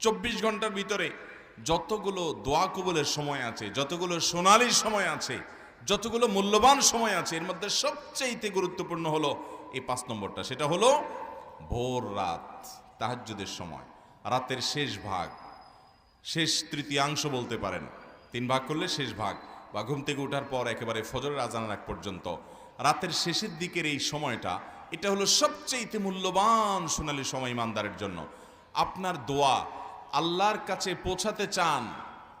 চব্বিশ ঘণ্টার ভিতরে যতগুলো দোয়া কবুলের সময় আছে, যতগুলো সোনালির সময় আছে, যতগুলো মূল্যবান সময় আছে, এর মধ্যে সবচেয়ে গুরুত্বপূর্ণ হলো এই পাঁচ নম্বরটা। সেটা হলো ভোর রাত, তাহাজ্জুদের সময়। রাতের শেষ ভাগ, শেষ তৃতীয়াংশ বলতে পারেন। তিন ভাগ করলে শেষ ভাগ বা ঘুম থেকে ওঠার পর একেবারে ফজরের আজানের আগ পর্যন্ত। রাতের শেষের দিকের এই সময়টা, এটা হলো সবচেয়ে মূল্যবান সোনালী সময় ইমানদারের জন্য। আপনার দোয়া আল্লাহর কাছে পৌঁছাতে চান,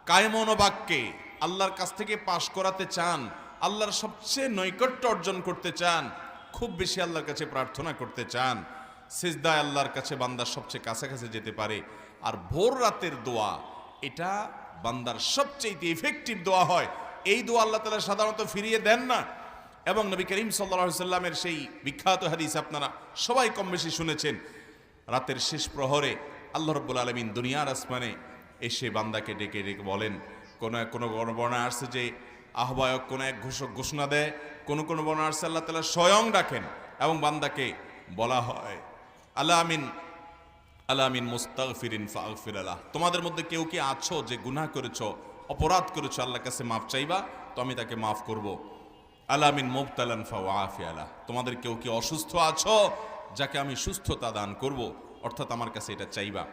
কায়মন বাক্যে আল্লাহর কাছ থেকে পাশ করাতে চান, আল্লাহর সবচেয়ে নৈকট্য অর্জন করতে চান, খুব বেশি আল্লাহর কাছে প্রার্থনা করতে চান, সেজদায় আল্লাহর কাছে বান্দার সবচেয়ে কাছাকাছি যেতে পারে। আর ভোর রাতের দোয়া, এটা বান্দার সবচেয়ে ইফেক্টিভ দোয়া হয়। এই দোয়া আল্লাহ তালা সাধারণত ফিরিয়ে দেন না। এবং নবী করিম সাল্লা সাল্লামের সেই বিখ্যাত হাদিস আপনারা সবাই কম বেশি শুনেছেন। রাতের শেষ প্রহরে আল্লাহ রব্বুল আলমিন দুনিয়ার আসমানে এসে বান্দাকে ডেকে ডেকে বলেন, কোন এক, কোনো বর্ণনা আসছে যে আহ্বায়ক কোনো এক ঘোষক ঘোষণা দেয়, কোনো কোনো বর্ণনা আসছে আল্লাহ তালা স্বয়ং ডাকেন এবং বান্দাকে বলা হয়। আল্লাহ আমিন আলামিন মুস্তাগফিরিন ফাগফির আলাহ তোমাদের মধ্যে কেউ কি আছো যে গুনাহ করেছ, অপরাধ করেছ আল্লাহর কাছে মাফ চাইবা? তো আমি তাকে মাফ করব। আলামিন মুবতালান ফাওয়াফি আলাহ তোমাদের কেউ কি অসুস্থ আছো, যাকে আমি সুস্থতা দান করব? অর্থাৎ আমার কাছে এটা চাইবা।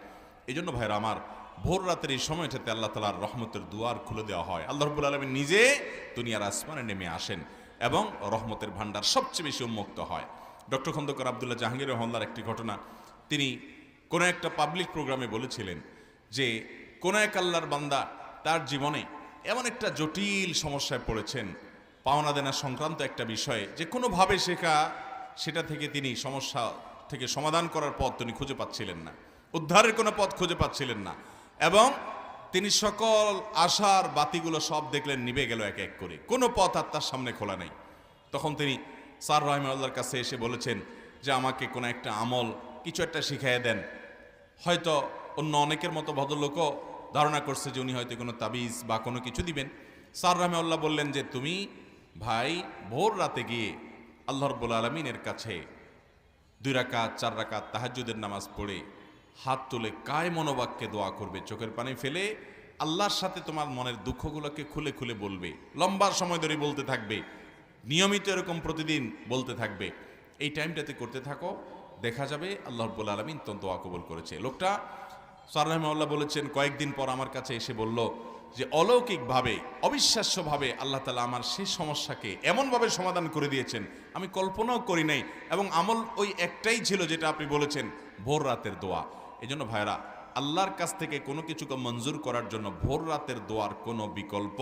এই জন্য ভাইরা আমার ভোর রাতের এই সময়টাতে আল্লাহ তালার রহমতের দুয়ার খুলে দেওয়া হয়। আল্লাহ রবুল আলমিন নিজে দুনিয়ার আসমানে নেমে আসেন এবং রহমতের ভান্ডার সবচেয়ে বেশি উন্মুক্ত হয়। ডক্টর খন্দকার আবদুল্লাহ জাহাঙ্গীর রহমার একটি ঘটনা, তিনি কোনো একটা পাবলিক প্রোগ্রামে বলেছিলেন যে, কোনো এক আল্লাহর বান্দা তার জীবনে এমন একটা জটিল সমস্যায় পড়েছেন, পাওনা দেনা সংক্রান্ত একটা বিষয়ে যে কোনোভাবে শেখা, সেটা থেকে তিনি সমস্যা থেকে সমাধান করার পথ তিনি খুঁজে পাচ্ছিলেন না। উদ্ধারের কোনো পথ খুঁজে পাচ্ছিলেন না। এবং তিনি সকল আশার বাতিগুলো সব দেখলেন, নিভে গেল এক এক করে। কোনো পথ আর তার সামনে খোলা নেই। তখন তিনি স্যার রহমাল্লার কাছে এসে বলেছেন যে, আমাকে কোনো একটা আমল কিছু একটা শিখাইয়ে দেন। হয়তো অন্য অনেকের মতো ভদ্রলোকও ধারণা করছে যে, উনি হয়তো কোনো তাবিজ বা কোনো কিছু দিবেন। স্যার রহমাল্লাহ বললেন যে, তুমি ভাই, ভোর রাতে গিয়ে আল্লাহ রব্বুল আলমিনের কাছে দুই রাকাত, চার রাকাত তাহাজ্জুদের নামাজ পড়ে হাত তুলে কায় মনোবাক্যে দোয়া করবে, চোখের পানি ফেলে আল্লাহর সাথে তোমার মনের দুঃখগুলোকে খুলে খুলে বলবে লম্বা সময় ধরে বলতে থাকবে, নিয়মিত এরকম প্রতিদিন বলতে থাকবে। এই টাইমটাতে করতে থাকো, দেখা যাবে আল্লাহ রব্বুল আলমিন তো দোয়া কবুল করেছে। লোকটা সার রহমাল্লাহ বলেছেন, কয়েকদিন পর আমার কাছে এসে বলল যে অলৌকিকভাবে, অবিশ্বাস্যভাবে আল্লাহ তালা আমার সেই সমস্যাকে এমনভাবে সমাধান করে দিয়েছেন, আমি কল্পনাও করি নাই এবং আমল ওই একটাই ছিল যেটা আপনি বলেছেন, ভোর রাতের দোয়া। এই জন্য ভাইরা আল্লাহর কাছ থেকে কোনো কিছুকে মঞ্জুর করার জন্য ভোর রাতের দোয়ার কোনো বিকল্প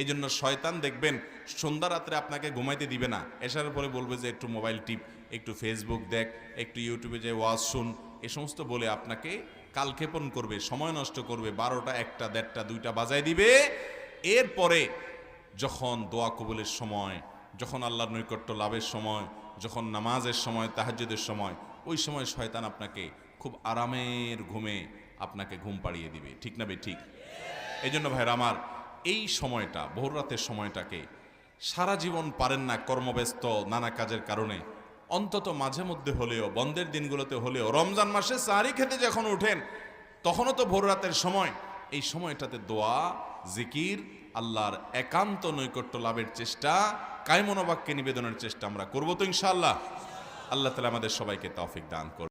এই জন্য শয়তান দেখবেন, সন্ধ্যা রাত্রে আপনাকে ঘুমাইতে দিবে না। এসার পরে বলবে যে, একটু মোবাইল টিপ, একটু ফেসবুক দেখ, একটু ইউটিউবে যে ওয়াজ শুন, এ সমস্ত বলে আপনাকে কালক্ষেপণ করবে, সময় নষ্ট করবে, বারোটা, একটা, দেড়টা, দুইটা বাজায় দিবে। এরপরে যখন দোয়া কবুলের সময়, যখন আল্লাহর নৈকট্য লাভের সময়, যখন নামাজের সময়, তাহাজ্জুদের সময়, ওই সময় শয়তান আপনাকে খুব আরামের ঘুমে আপনাকে ঘুম পাড়িয়ে দিবে। ঠিক না বে ঠিক? এই জন্য ভাইরা আমার, এই সময়টা ভোর রাতের সময়টাকে সারা জীবন পারেন না কর্মব্যস্ত নানা কাজের কারণে। অন্তত মাঝে মধ্যে হলেও, বন্ধের দিনগুলোতে হলেও, রমজান মাসে সাহারি খেতে যখন উঠেন তখনও তো ভোর রাতের সময়। এই সময়টাতে দোয়া, জিকির, আল্লাহর একান্ত নৈকট্য লাভের চেষ্টা, কায়মনোবাক্যে নিবেদনের চেষ্টা আমরা করব তো ইনশাআল্লাহ। আল্লাহ তালা আমাদের সবাইকে তফিক দান করুন